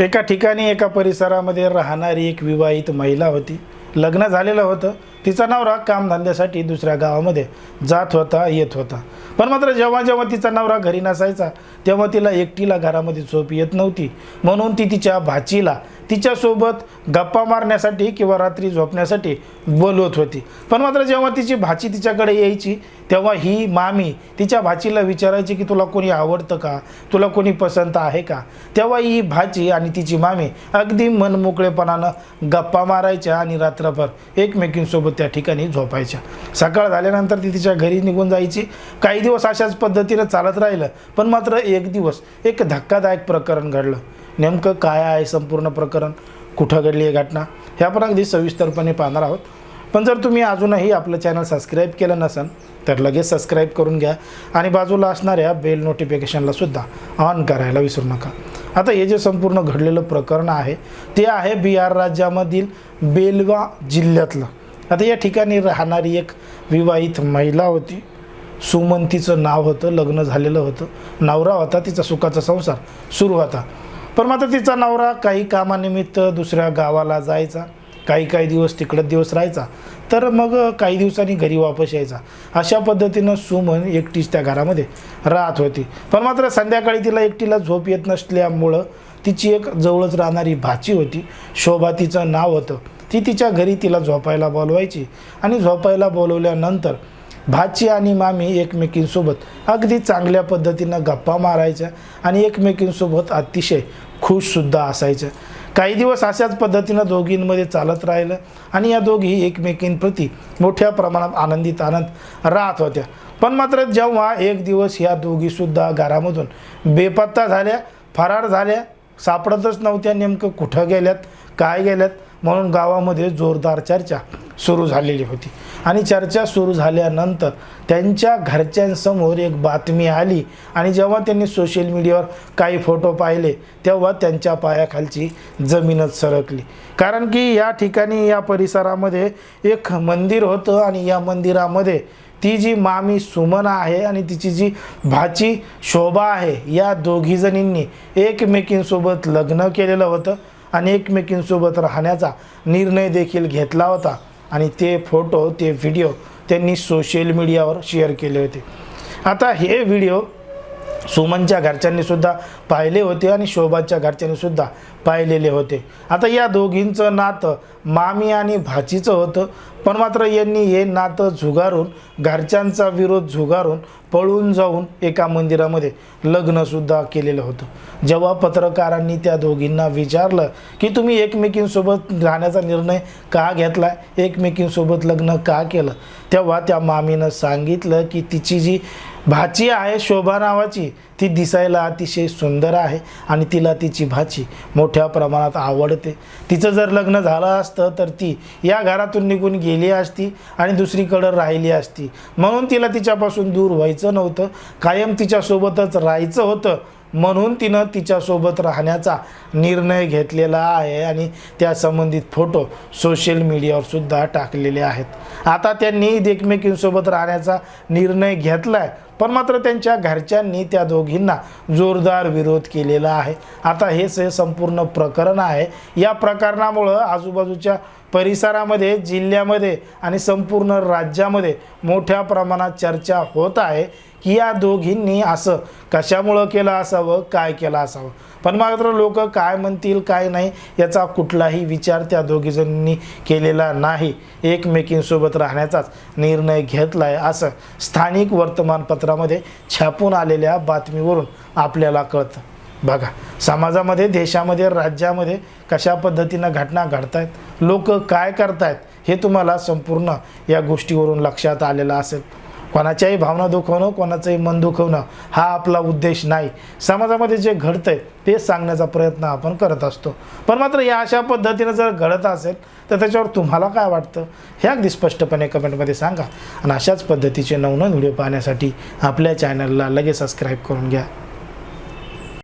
एका ठिकाणी एका परिसरामध्ये राहणारी एक विवाहित महिला होती. लग्न झालेलं होतं. तिचा नवरा कामधंद्यासाठी दुसऱ्या गावामध्ये जात होता येत होता. पण मात्र जेव्हा जेव्हा तिचा नवरा घरी नसायचा तेव्हा तिला एकटीला घरामध्ये झोप येत नव्हती. म्हणून ती तिच्या भाचीला तिच्यासोबत गप्पा मारण्यासाठी किंवा रात्री झोपण्यासाठी बोलवत होती. पण मात्र जेव्हा तिची भाची तिच्याकडे यायची तेव्हा ही मामी तिच्या भाचीला विचारायची की तुला कोणी आवडतं का? तुला कोणी पसंत आहे का? तेव्हा ही भाची आणि तिची मामी अगदी मनमोकळेपणानं गप्पा मारायच्या आणि रात्रभर एकमेकींसोबत त्या ठिकाणी झोपायच्या. सकाळ झाल्यानंतर ती तिच्या घरी निघून जायची. काही दिवस अशाच पद्धतीनं चालत राहिलं पण मात्र एक दिवस एक धक्कादायक प्रकरण घडलं. नेमकं काय आहे संपूर्ण प्रकरण? कुठं घडली आहे घटना? हे आपण अगदी सविस्तरपणे पाहणार आहोत. पण जर तुम्ही अजूनही आपलं चॅनल सबस्क्राईब केलं नसेल तर लगेच सबस्क्राईब करून घ्या आणि बाजूला असणाऱ्या बेल नोटिफिकेशनला सुद्धा ऑन करायला विसरू नका. आता हे जे संपूर्ण घडलेलं प्रकरण आहे ते आहे बिहार राज्यामधील बेलवा जिल्ह्यातलं. आता या ठिकाणी राहणारी एक विवाहित महिला होती. सुमंतीचं नाव होतं लग्न झालेलं होतं. नवरा होता तिचा सुखाचा संसार सुरू होता. पण मात्र तिचा नवरा काही कामानिमित्त दुसऱ्या गावाला जायचा. काही काही दिवस तिकडं दिवस राहायचा. तर मग काही दिवसांनी घरी वापस यायचा. अशा पद्धतीनं सुमन एकटीच त्या घरामध्ये राहत होती. पण मात्र संध्याकाळी तिला एकटीला झोप येत नसल्यामुळं तिची एक जवळच राहणारी भाची होती. शोभा तिचं नाव होतं. ती तिच्या घरी तिला झोपायला बोलवायची. आणि झोपायला बोलवल्यानंतर भाची आणि मामी एकमेकींसोबत अगदी चांगल्या पद्धतीनं गप्पा मारायच्या आणि एकमेकींसोबत अतिशय खुशसुद्धा असायच्या. काही दिवस अशाच पद्धतीनं दोघींमध्ये चालत राहिलं आणि या दोघी एकमेकींप्रती मोठ्या प्रमाणात आनंदित आनंद राहत होत्या. पण मात्र जेव्हा एक दिवस ह्या दोघीसुद्धा घरामधून बेपत्ता झाल्या फरार झाल्या सापडतच नव्हत्या नेमकं कुठं गेल्यात काय गेल्यात म्हणून गावामध्ये जोरदार चर्चा सुरू झालेली होती. आणि चर्चा सुरू झाल्यानंतर त्यांच्या घरच्यांसमोर एक बातमी आली आणि जेव्हा त्यांनी सोशल मीडियावर काही फोटो पाहिले तेव्हा त्यांच्या पायाखालची जमीनच सरकली. कारण की या ठिकाणी या परिसरामध्ये एक मंदिर होतं आणि या मंदिरामध्ये ती जी मामी सुमन आहे आणि तिची जी भाची शोभा आहे या दोघीजणींनी एकमेकींसोबत लग्न केलेलं होतं. आणि एकमेकींसोबत राहण्याचा निर्णय देखील घेतला होता. आणि ते फोटो ते व्हिडिओ त्यांनी सोशल मीडियावर शेअर केले होते. आता हे व्हिडिओ सुमनच्या घरच्यांनीसुद्धा पाहिले होते आणि शोभाच्या घरच्यांनीसुद्धा पाहिलेले होते. आता या दोघींचं नातं मामी आणि भाचीचं होतं. पण मात्र यांनी हे नातं झुगारून घरच्यांचा विरोध झुगारून पळून जाऊन एका मंदिरामध्ये लग्नसुद्धा केलेलं होतं. जेव्हा पत्रकारांनी त्या दोघींना विचारलं की तुम्ही एकमेकींसोबत राहण्याचा निर्णय का घेतला एकमेकींसोबत लग्न का केलं? तेव्हा त्या मामीनं सांगितलं की तिची जी भाची आहे शोभा नावाची ती दिसायला अतिशय सुंदर आहे आणि तिला तिची भाची मोठ्या प्रमाणात आवडते. तिचं जर लग्न झालं असतं तर ती या घरातून निघून गेली असती आणि दुसरीकडं राहिली असती. म्हणून तिला तिच्यापासून दूर व्हायचं नव्हतं. कायम तिच्यासोबतच राहायचं होतं. म्हणून तिनं तिच्यासोबत राहण्याचा निर्णय घेतलेला आहे आणि त्या संबंधित फोटो सोशल मीडियावर सुद्धा टाकलेले आहेत. आता त्यांनी एकमेकींसोबत राहण्याचा निर्णय घेतला आहे पण मात्र त्यांच्या घरच्यांनी त्या दोघींना जोरदार विरोध केलेला आहे. आता हेच हे संपूर्ण प्रकरण आहे. या प्रकरणामुळं आजूबाजूच्या परिसरामध्ये जिल्ह्यामध्ये आणि संपूर्ण राज्यामध्ये मोठ्या प्रमाणात चर्चा होत आहे की या दोघींनी असं कशामुळं केलं असावं काय केलं असावं? पण मात्र लोक काय म्हणतील काय नाही याचा कुठलाही विचार त्या दोघीजणींनी केलेला नाही. एकमेकींसोबत राहण्याचाच निर्णय घेतला आहे असं स्थानिक वर्तमानपत्रामध्ये छापून आलेल्या बातमीवरून आपल्याला कळतं. बघा समाजामध्ये देशामध्ये राज्यामध्ये कशा पद्धतीनं घटना घडत आहेत लोक काय करतायत हे तुम्हाला संपूर्ण या गोष्टीवरून लक्षात आलेलं असेल. कोणाच्याही भावना दुखवणं कोणाचंही मन दुखवणं हा आपला उद्देश नाही. समाजामध्ये जे घडतंय ते सांगण्याचा प्रयत्न आपण करत असतो. पण मात्र या अशा पद्धतीनं जर घडत असेल तर त्याच्यावर तुम्हाला काय वाटतं? हे अगदी स्पष्टपणे कमेंटमध्ये सांगा. आणि अशाच पद्धतीचे नवनवीन व्हिडिओ पाहण्यासाठी आपल्या चॅनलला लगेच सबस्क्राईब करून घ्या.